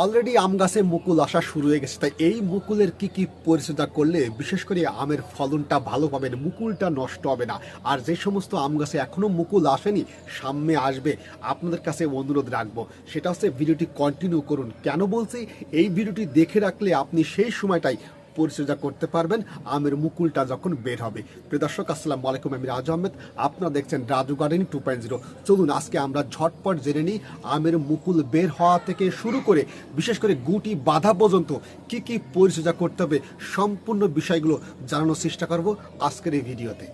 Already আম গাছে মুকুল আসা শুরু হয়ে গেছে, তাই এই মুকুলের কি কি পরিচর্যা করলে বিশেষ করে আমের ফলনটা ভালো পাবেন মুকুলটা নষ্ট হবে না? আর যে সমস্ত আম গাছে এখনও মুকুল আসেনি, সামনে আসবে। আপনাদের কাছে অনুরোধ রাখব, সেটা হচ্ছে ভিডিওটি কন্টিনিউ করুন। কেন বলছি? এই ভিডিওটি দেখে রাখলে আপনি সেই সময়টাই পরিচর্যা করতে পারবেন। আমের মুকুলটা যখন বের হবে। প্রিয় দর্শক, আসসালামু আলাইকুম, আমি রাজু আহমেদ। আপনারা দেখছেন Raju garden two point zero. চলুন, আজকে আমরা ঝটপট জেনে নিই আমের মুকুল বের হওয়া থেকে শুরু করে, বিশেষ করে গুটি বাধা পর্যন্ত কি কী পরিচর্যা করতে হবে, সম্পূর্ণ বিষয়গুলো জানানোর চেষ্টা করব আজকের এই ভিডিওতে।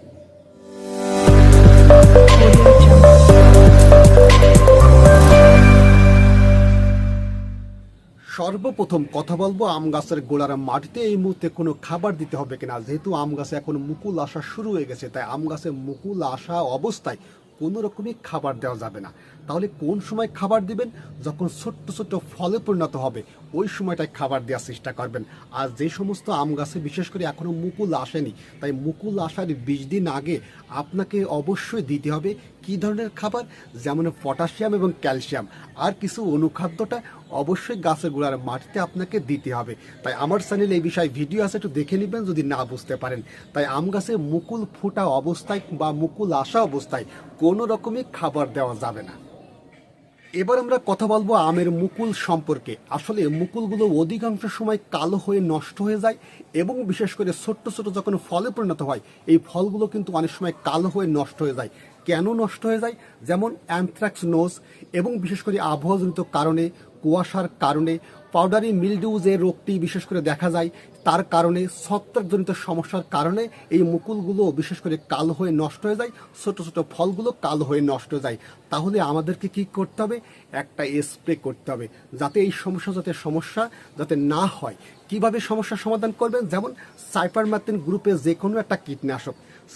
সর্বপ্রথম কথা বলব আম গাছের গোড়ার মাটিতে। এই মুহূর্তে কোনো খাবার দিতে হবে কিনা? যেহেতু আম গাছে এখন মুকুল আসা শুরু হয়ে গেছে, তাই আম গাছে মুকুল আসা অবস্থায় কোনো রকমই খাবার দেওয়া যাবে না। তাহলে কোন সময় খাবার দিবেন? যখন ছোট্ট ছোট্ট ফলে পরিণত হবে ওই সময়টায় খাবার দেওয়ার চেষ্টা করবেন। আর যে সমস্ত আম গাছে বিশেষ করে এখনও মুকুল আসেনি, তাই মুকুল আসার বিশ দিন আগে আপনাকে অবশ্যই দিতে হবে কী ধরনের খাবার? যেমন পটাশিয়াম এবং ক্যালসিয়াম। আর কিছু অনুখাদ্যটা অবশ্যই গাছের গোড়ার মাটিতে আপনাকে দিতে হবে। তাই আমার চ্যানেলে এই বিষয়ে ভিডিও আছে, একটু দেখে নেবেন যদি না বুঝতে পারেন। তাই আম গাছে মুকুল ফোটা অবস্থায় বা মুকুল আসা অবস্থায় কোনো রকমই খাবার দেওয়া যাবে না। এবার আমরা কথা বলব আমের মুকুল সম্পর্কে। আসলে মুকুলগুলো অধিকাংশ সময় কালো হয়ে নষ্ট হয়ে যায় এবং বিশেষ করে ছোট্ট ছোট যখন ফলে পরিণত হয়, এই ফলগুলো কিন্তু অনেক সময় কালো হয়ে নষ্ট হয়ে যায়। কেন নষ্ট হয়ে যায়? যেমন অ্যান্থ্রাক্স নোজ এবং বিশেষ করে আবহাওয়াজনিত কারণে কুয়াশার কারণে পাউডারি মিলডিউ যে রোগটি বিশেষ করে দেখা যায়। তার কারণে ছত্রাকজনিত সমস্যার কারণে এই মুকুলগুলো বিশেষ করে কালো হয়ে নষ্ট হয়ে যায়, ছোট ছোট ফলগুলো কালো হয়ে নষ্ট হয়ে যায়। তাহলে আমাদেরকে কি করতে হবে? একটা স্প্রে করতে হবে, যাতে এই সমস্যা, যাতে সমস্যা যাতে না হয়। কীভাবে সমস্যার সমাধান করবেন? যেমন সাইপারম্যাথিন গ্রুপে যে কোনো একটা কীটনাশক।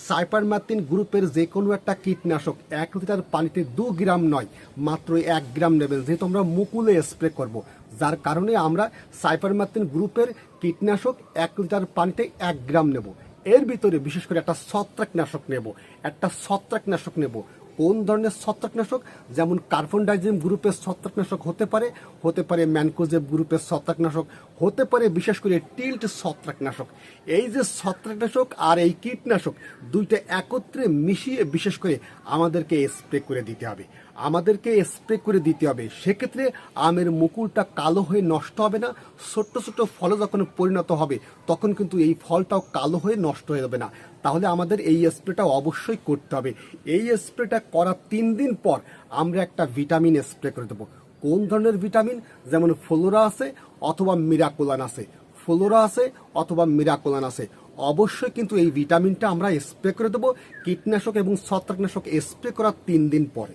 সাইপারম্যাথিন গ্রুপের যে কোনো একটা কীটনাশক এক লিটার পানিতে দু গ্রাম নয় মাত্র এক গ্রাম নেবেন যেহেতু আমরা মুকুলে স্প্রে করব, যার কারণে আমরা সাইপারম্যাথিন গ্রুপের কীটনাশক এক লিটার পানিতে এক গ্রাম নেব। এর ভিতরে বিশেষ করে একটা ছত্রাকনাশক নেব, একটা ছত্রাকনাশক নেব। কোন ধরনের ছত্রাকনাশক? যেমন কার্বন ডাইজিম গ্রুপের ছত্রাকনাশক হতে পারে হতে পারে ম্যানকোজেব গ্রুপের ছত্রাকনাশক, হতে পারে বিশেষ করে টিল্ট ছত্রাকনাশক। এই যে ছত্রাকনাশক আর এই কীটনাশক দুইটা একত্রে মিশিয়ে বিশেষ করে আমাদেরকে স্প্রে করে দিতে হবে। আমাদেরকে স্প্রে করে দিতে হবে। সেক্ষেত্রে আমের মুকুলটা কালো হয়ে নষ্ট হবে না। ছোট্ট ছোট্ট ফলে যখন পরিণত হবে, তখন কিন্তু এই ফলটাও কালো হয়ে নষ্ট হয়ে যাবে না। তাহলে আমাদের এই স্প্রেটা অবশ্যই করতে হবে। এই স্প্রেটা করার তিন দিন পর আমরা একটা ভিটামিন স্প্রে করে দেবো। কোন ধরনের ভিটামিন যেমন ফ্লোরা আছে অথবা মিরাকোলান আছে। ফ্লোরা আছে অথবা মিরাকোলান আছে। অবশ্যই কিন্তু এই ভিটামিনটা আমরা স্প্রে করে দেবো। কীটনাশক এবং ছত্রাকনাশক স্প্রে করার তিন দিন পরে।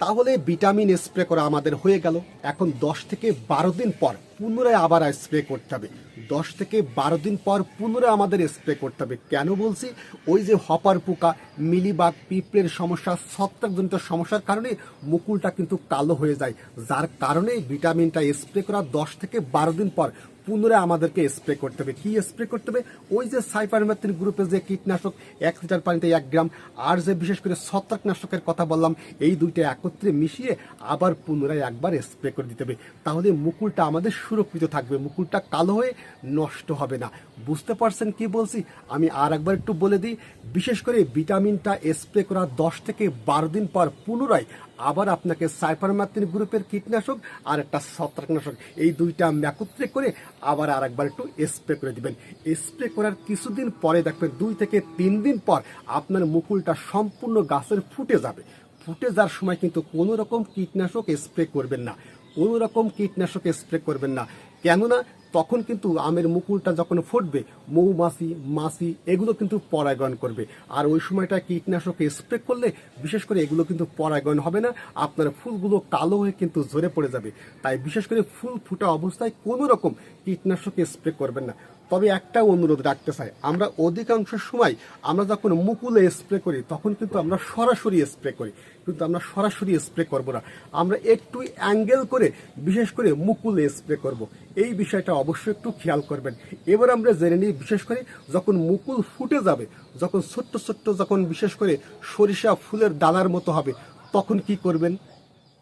তাহলে ভিটামিন স্প্রে করা আমাদের হয়ে গেল। এখন দশ থেকে বারো দিন পর পুনরায় আবার স্প্রে করতে হবে। দশ থেকে বারো দিন পর পুনরায় আমাদের স্প্রে করতে হবে। কেন বলছি? ওই যে হপার পোকা, মিলিবাগ, পিঁপড়ের সমস্যা, ছত্রাকজনিত সমস্যার কারণে মুকুলটা কিন্তু কালো হয়ে যায়। যার কারণে ভিটামিনটা স্প্রে করা দশ থেকে বারো দিন পর পুনরায় আমাদেরকে স্প্রে করতে হবে। কি স্প্রে করতে হবে? ওই যে সাইপারমেথিন গ্রুপের যে কীটনাশক এক লিটার পানিতে এক গ্রাম, আর যে বিশেষ করে ছত্রাকনাশকের কথা বললাম, এই দুইটা একত্রে মিশিয়ে আবার পুনরায় একবার স্প্রে করে দিতে হবে। তাহলে মুকুলটা আমাদের সুরক্ষিত থাকবে, মুকুলটা কালো হয়ে নষ্ট হবে না। বুঝতে পারছেন কি বলছি? আমি আর একবার একটু বলে দিই, বিশেষ করে ভিটামিনটা স্প্রে করা দশ থেকে বারো দিন পর পুনরায় আবার আপনাকে সাইপারমাতিন গ্রুপের কীটনাশক আর একটা ছত্রাকনাশক, এই দুইটা একত্রে করে আবার আর একবার একটু স্প্রে করে দিবেন। স্প্রে করার কিছুদিন পরে দেখবেন দুই থেকে তিন দিন পর আপনার মুকুলটা সম্পূর্ণ গাছের ফুটে যাবে। ফুটে যাওয়ার সময় কিন্তু কোনো রকম কীটনাশক স্প্রে করবেন না। কোনো রকম কীটনাশক স্প্রে করবেন না। কেননা তখন কিন্তু আমের মুকুলটা যখন ফুটবে, মৌমাছি, মাছি, এগুলো কিন্তু পরাগায়ন করবে। আর ওই সময়টা কীটনাশক স্প্রে করলে বিশেষ করে এগুলো কিন্তু পরাগায়ন হবে না, আপনার ফুলগুলো কালো হয়ে কিন্তু জোরে পড়ে যাবে। তাই বিশেষ করে ফুল ফুটা অবস্থায় কোনো রকম কীটনাশক স্প্রে করবেন না। তবে একটা অনুরোধ রাখতে চাই। আমরা অধিকাংশ সময় আমরা যখন মুকুলে স্প্রে করি, তখন কিন্তু আমরা সরাসরি স্প্রে করি। কিন্তু আমরা সরাসরি স্প্রে করব না। আমরা একটু অ্যাঙ্গেল করে, বিশেষ করে মুকুলে স্প্রে করব। এই বিষয়টা অবশ্যই একটু খেয়াল করবেন। এবার আমরা জেনে নিই, বিশেষ করে যখন মুকুল ফুটে যাবে, যখন ছোট্ট ছোট্ট যখন বিশেষ করে সরিষা ফুলের দানার মতো হবে, তখন কি করবেন?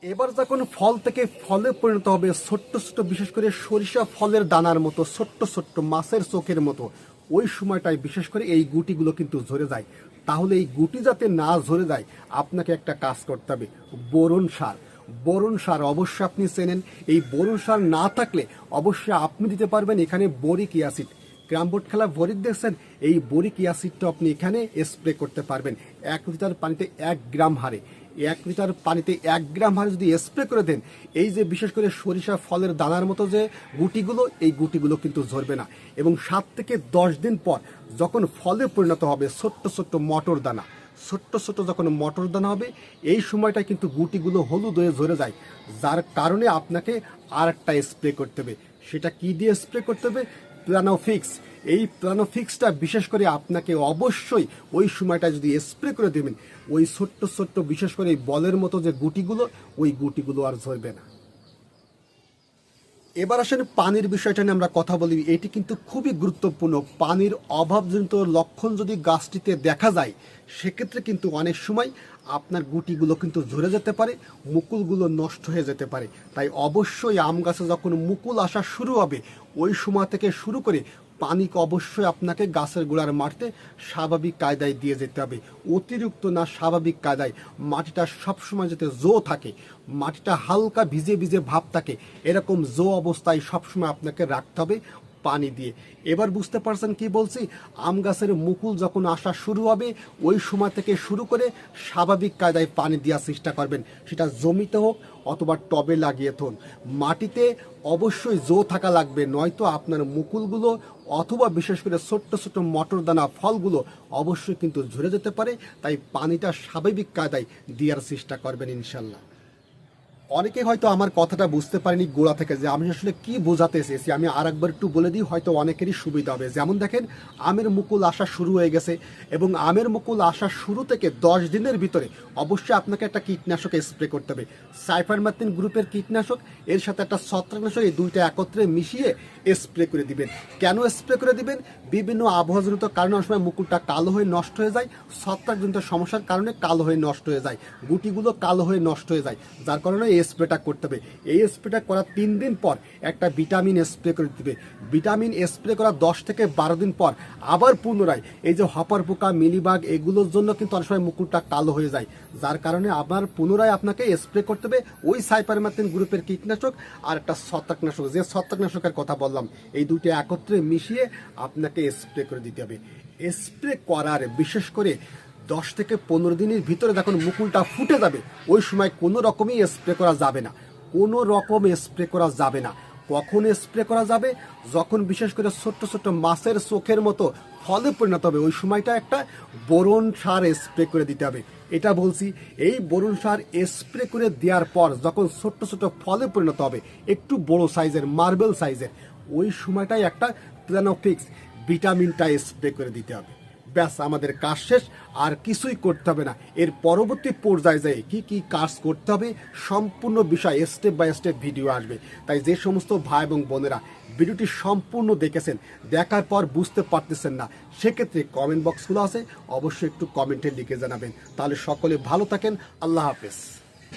এবার যখন ফল থেকে ফলে পরিণত হবে, ছোট্ট ছোট্ট, বিশেষ করে সরিষা ফলের দানার মতো, ছোট্ট ছোট্ট মাছের চোখের মতো, ওই সময়টায় বিশেষ করে এই গুটিগুলো কিন্তু ঝরে যায়। তাহলে এই গুটি যাতে না ঝরে যায়, আপনাকে একটা কাজ করতে হবে, বোরন সার। বোরন সার অবশ্যই আপনি চেনেন। এই বোরন সার না থাকলে অবশ্যই আপনি দিতে পারবেন এখানে বরিক অ্যাসিড। ক্রামবোর্ড খেলা বরিক দেখছেন, এই বরিক অ্যাসিডটা আপনি এখানে স্প্রে করতে পারবেন। এক লিটার পানিতে এক গ্রাম হারে। এক লিটার পানিতে এক গ্রাম হারে যদি স্প্রে করে দেন, এই যে বিশেষ করে সরিষা ফলের দানার মতো যে গুটিগুলো, এই গুটিগুলো কিন্তু ঝরবে না। এবং সাত থেকে দশ দিন পর যখন ফলে পরিণত হবে ছোট্ট ছোট্ট মটর দানা, ছোট্ট ছোট্ট যখন মটর দানা হবে, এই সময়টা কিন্তু গুটিগুলো হলুদ হয়ে ঝরে যায়। যার কারণে আপনাকে আর একটা স্প্রে করতে হবে। সেটা কি দিয়ে স্প্রে করতে হবে? প্লানোফিক্স এই প্লানোফিক্সটা বিশেষ করে আপনাকে অবশ্যই ওই সময়টা যদি স্প্রে করে দেবেন, ওই ছোট্ট ছোট্ট বিশেষ করে এই বলের মতো যে গুটিগুলো, ওই গুটিগুলো আর ধরবে না। এবার আসেন পানির বিষয়টা নিয়ে আমরা কথা বলি। এটি কিন্তু খুবই গুরুত্বপূর্ণ। পানির অভাবজনিত লক্ষণ যদি গাছটিতে দেখা যায়, সেক্ষেত্রে কিন্তু অনেক সময় আপনার গুটিগুলো কিন্তু ঝরে যেতে পারে, মুকুলগুলো নষ্ট হয়ে যেতে পারে। তাই অবশ্যই আম গাছে যখন মুকুল আসা শুরু হবে, ওই সময় থেকে শুরু করে পানিকে অবশ্যই আপনাকে গাছের গোড়ার মাটিতে স্বাভাবিক কায়দায় দিয়ে যেতে হবে। অতিরিক্ত না স্বাভাবিক কায়দায় মাটিটা সবসময় যাতে জো থাকে, মাটিটা হালকা ভিজে ভিজে ভাব থাকে, এরকম জো অবস্থায় সবসময় আপনাকে রাখতে হবে। পানি দিয়ে। এবার বুঝতে পারছেন কি বলছি? আম গাছের মুকুল যখন আসা শুরু হবে, ওই সময় থেকে শুরু করে স্বাভাবিক কায়দায় পানি দেওয়ার চেষ্টা করবেন। সেটা জমিতে হোক অথবা টবে লাগিয়ে থন। মাটিতে অবশ্যই জো থাকা লাগবে, নয়তো আপনার মুকুলগুলো অথবা বিশেষ করে ছোট্ট ছোট্ট মটর দানা ফলগুলো অবশ্যই কিন্তু ঝরে যেতে পারে। তাই পানিটা স্বাভাবিক কায়দায় দেওয়ার চেষ্টা করবেন ইনশাল্লাহ। অনেকে হয়তো আমার কথাটা বুঝতে পারেনি গোড়া থেকে যে আমি আসলে কি বোঝাতে এসেছি। আমি আর একবার একটু বলে দিই, হয়তো অনেকেরই সুবিধা হবে। যেমন দেখেন, আমের মুকুল আসা শুরু হয়ে গেছে এবং আমের মুকুল আসা শুরু থেকে দশ দিনের ভিতরে অবশ্যই আপনাকে একটা কীটনাশক স্প্রে করতে হবে। সাইফারমাতিন গ্রুপের কীটনাশক, এর সাথে একটা ছত্রাকনাশক এই দুইটা একত্রে মিশিয়ে স্প্রে করে দিবেন। কেন স্প্রে করে দিবেন? বিভিন্ন আবহাওয়াজনিত কারণে অনেক সময় মুকুলটা কালো হয়ে নষ্ট হয়ে যায়, ছত্রাকজনিত সমস্যার কারণে কালো হয়ে নষ্ট হয়ে যায়, গুটিগুলো কালো হয়ে নষ্ট হয়ে যায়। যার কারণে স্প্রেটা করতে হবে। এই স্প্রেটা করার তিন দিন পর একটা ভিটামিন স্প্রে করে দিবে ভিটামিন স্প্রে করার দশ থেকে বারো দিন পর আবার পুনরায় এই যে হপার পোকা, মিলিবাগ, এগুলোর জন্য কিন্তু অনেক সময় মুকুলটা কালো হয়ে যায়। যার কারণে আবার পুনরায় আপনাকে স্প্রে করতে হবে ওই সাইপারমাতিন গ্রুপের কীটনাশক আর একটা ছত্রাকনাশক। যে ছত্রাকনাশকের কথা বললাম, এই দুটো একত্রে মিশিয়ে আপনাকে স্প্রে করে দিতে হবে। স্প্রে করার বিশেষ করে দশ থেকে পনেরো দিনের ভিতরে যখন মুকুলটা ফুটে যাবে, ওই সময় কোনো রকমই স্প্রে করা যাবে না। কোনো রকম স্প্রে করা যাবে না। কখন স্প্রে করা যাবে? যখন বিশেষ করে ছোট্ট ছোট্ট মাছের চোখের মতো ফলে পরিণত হবে, ওই সময়টা একটা বোরন সার স্প্রে করে দিতে হবে। এটা বলছি, এই বোরন সার স্প্রে করে দেওয়ার পর যখন ছোট্ট ছোট্ট ফলে পরিণত হবে, একটু বড় সাইজের মার্বেল সাইজের ওই সময়টাই একটা প্ল্যানোফিক্স ভিটামিনটা স্প্রে করে দিতে হবে। ব্যাস, আমাদের কাজ শেষ, আর কিছুই করতে হবে না। এর পরবর্তী পর্যায়ে যায় কি কি কাজ করতে হবে, সম্পূর্ণ বিষয় স্টেপ বাই স্টেপ ভিডিও আসবে। তাই যে সমস্ত ভাই এবং বোনেরা ভিডিওটি সম্পূর্ণ দেখেছেন, দেখার পর বুঝতে পারতেছেন না, সেক্ষেত্রে কমেন্ট বক্সগুলো আছে, অবশ্যই একটু কমেন্টে লিখে জানাবেন। তাহলে সকলে ভালো থাকেন, আল্লাহ হাফেজ।